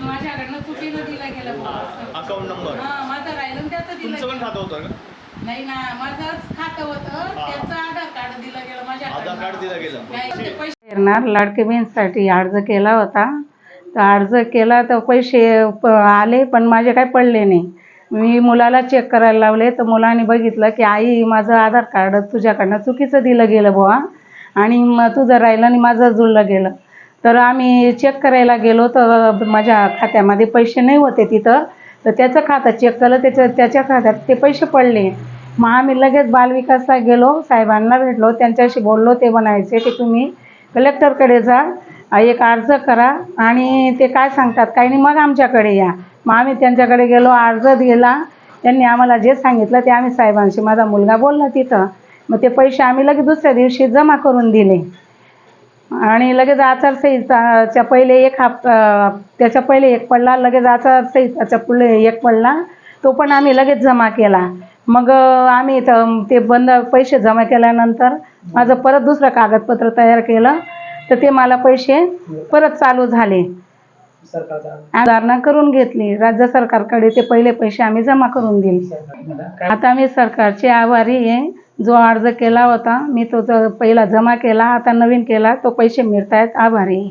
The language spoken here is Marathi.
माझ्याकडनं चुकीनं दिला गेला बुवा असं. अकाउंट नंबर हा माझं राहिलं आणि त्याचं दिलं तुमचं पण गेलं. खातं होतं का? नाही ना माझंच खातं होतं. त्याचं आधार कार्ड दिलं गेलं आधार कार्ड दिलं गेलं. काय ते पैसे येणार लाडकी बहीणसाठी अर्ज केला होता. तर अर्ज केला तर पैसे प- आले पण माझे काही पडले नाही. मी मुलाला चेक करायला लावले तर मुलाने बघितलं की आई माझं आधार कार्ड तुझ्याकडनं चुकीचं दिलं गेलं बुवा. आणि मग तुझं राहिलं आणि माझं जुळलं गेलं. तर आम्ही चेक करायला गेलो तर माझ्या खात्यामध्ये पैसे नाही होते तिथं. तर त्याचं खातं चेक केलं त्याचं त्याच्या खात्यात ते पैसे पडले. मग आम्ही लगेच बालविकासला गेलो साहेबांना भेटलो त्यांच्याशी बोललो ते म्हणायचे की तुम्ही कलेक्टरकडे जा एक अर्ज करा आणि ते काय सांगतात काही नाही मग आमच्याकडे या. मग आम्ही त्यांच्याकडे गेलो अर्ज दिला. त्यांनी आम्हाला जे सांगितलं ते आम्ही साहेबांशी माझा मुलगा बोलला तिथं. मग ते पैसे आम्ही लगेच दुसऱ्या दिवशी जमा करून दिले. आणि लगेच आचारसंहिताच्या पहिले एक अं, त्याच्या पहिले एक पडला लगेच आचारसंहिताच्या पुढे एक पडला तो पण आम्ही लगेच जमा केला. मग आम्ही ते बंद पैसे जमा केल्यानंतर माझं परत दुसरं कागदपत्र तयार केलं तर ते मला पैसे परत चालू झाले. सुधारणा करून घेतली. राज्य सरकारकडे ते पहिले पैसे आम्ही जमा करून दिले. आता मी सरकारची आभारी आहे. जो अर्ज केला होता मी तो ज- पहिला जमा केला आता नवीन केला तो पैसे मिळत आहेत आभारी.